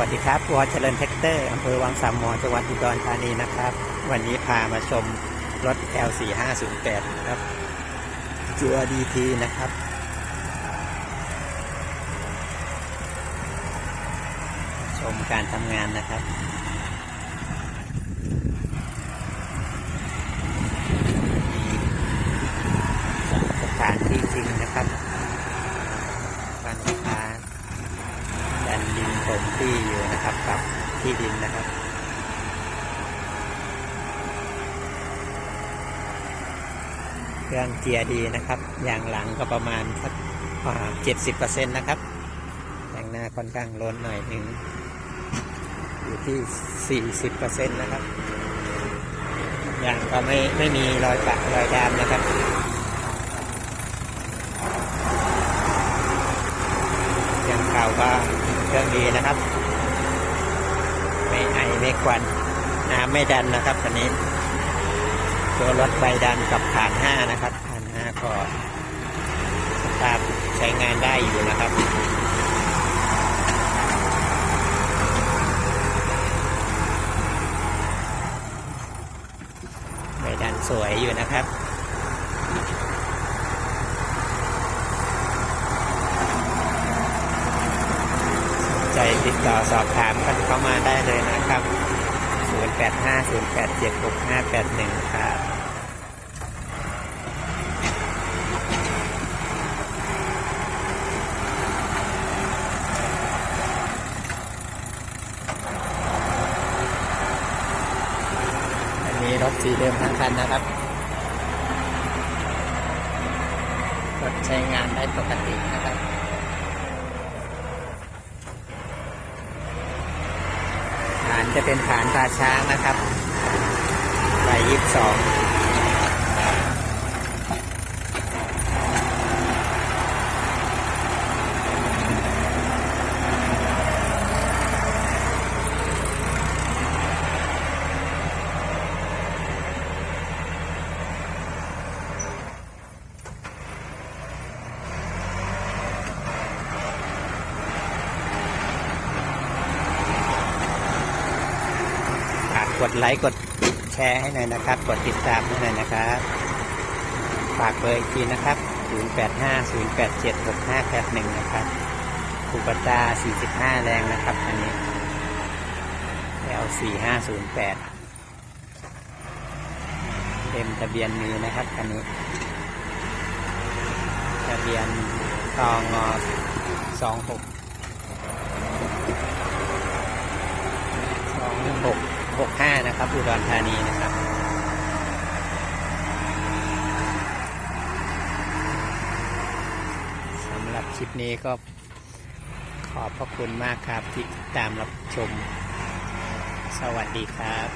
วัสดีครับวอเจริญแท็กเตอร์อำเภอวังสามหมอจังหวัดอุดรธานีนะครับ วันนี้พามาชมรถ L4508 นะครับจัวดีทีนะครับ ชมการทำงานนะครับสถานที่จริงนะครับการค้า ดันดินถมที่อยู่นะครับกับที่ดินนะครับเครื่องเกียร์ดีนะครับ อย่างหลังก็ประมาณสักเจ็ดสิบเปอร์เซ็นต์นะครับ อย่างหน้าค่อนข้างล้นหน่อยหนึ่งอยู่ที่สี่สิบเปอร์เซ็นต์นะครับ อย่างก็ไม่ไม่มีรอยปะรอยดามนะครับยังเก่าก็ เครื่องดีนะครับ ไม่ไอไม่ควันน้ำไม่ดันนะครับคันนี้ ตัวรถไฟดันกับผ่านห้านะครับ ผ่านห้าก็สภาพใช้งานได้อยู่นะครับไม่ดันสวยอยู่นะครับ ติดต่อสอบถามกันเข้ามาได้เลยนะครับ 0850876581 ครับอันนี้รถสีเดิมทั้งคันนะครับ รถใช้งานได้ปกตินะครับ ฐาน จะเป็นฐานตาช้างนะครับใบยี่สิบสอง กดไลค์กดแชร์ให้หน่อยนะครับ กดติดตามให้หน่อยนะครับฝากเบอร์อีกทีนะครับ 0850876581 นะครับคูปตา45 แรงนะครับอันนี้ L4508 เต็มทะเบียนมีนะครับอันนี้ ทะเบียนตองอ2 6 อุดรธานีนะครับ สำหรับคลิปนี้ก็ขอบพระคุณมากครับที่ติดตามรับชม สวัสดีครับ